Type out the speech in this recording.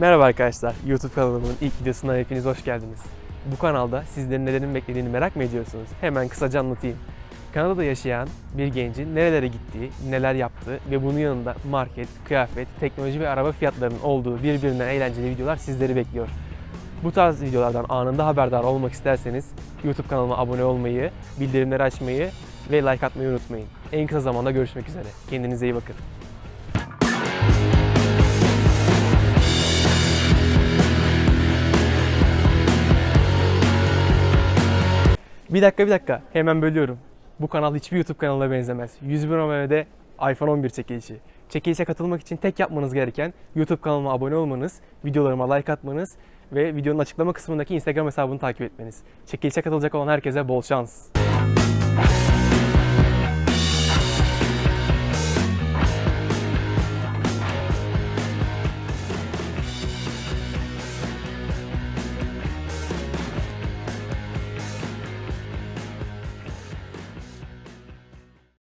Merhaba arkadaşlar, YouTube kanalımın ilk videosuna hepiniz hoş geldiniz. Bu kanalda sizlerin nelerin beklediğini merak mı ediyorsunuz? Hemen kısaca anlatayım. Kanada'da yaşayan bir gencin nerelere gittiği, neler yaptığı ve bunun yanında market, kıyafet, teknoloji ve araba fiyatlarının olduğu birbirinden eğlenceli videolar sizleri bekliyor. Bu tarz videolardan anında haberdar olmak isterseniz YouTube kanalıma abone olmayı, bildirimleri açmayı ve like atmayı unutmayın. En kısa zamanda görüşmek üzere. Kendinize iyi bakın. Bir dakika bir dakika hemen bölüyorum. Bu kanal hiçbir YouTube kanalına benzemez. 100 bin abonede iPhone 11 çekilişi. Çekilişe katılmak için tek yapmanız gereken YouTube kanalıma abone olmanız, videolarıma like atmanız ve videonun açıklama kısmındaki Instagram hesabını takip etmeniz. Çekilişe katılacak olan herkese bol şans.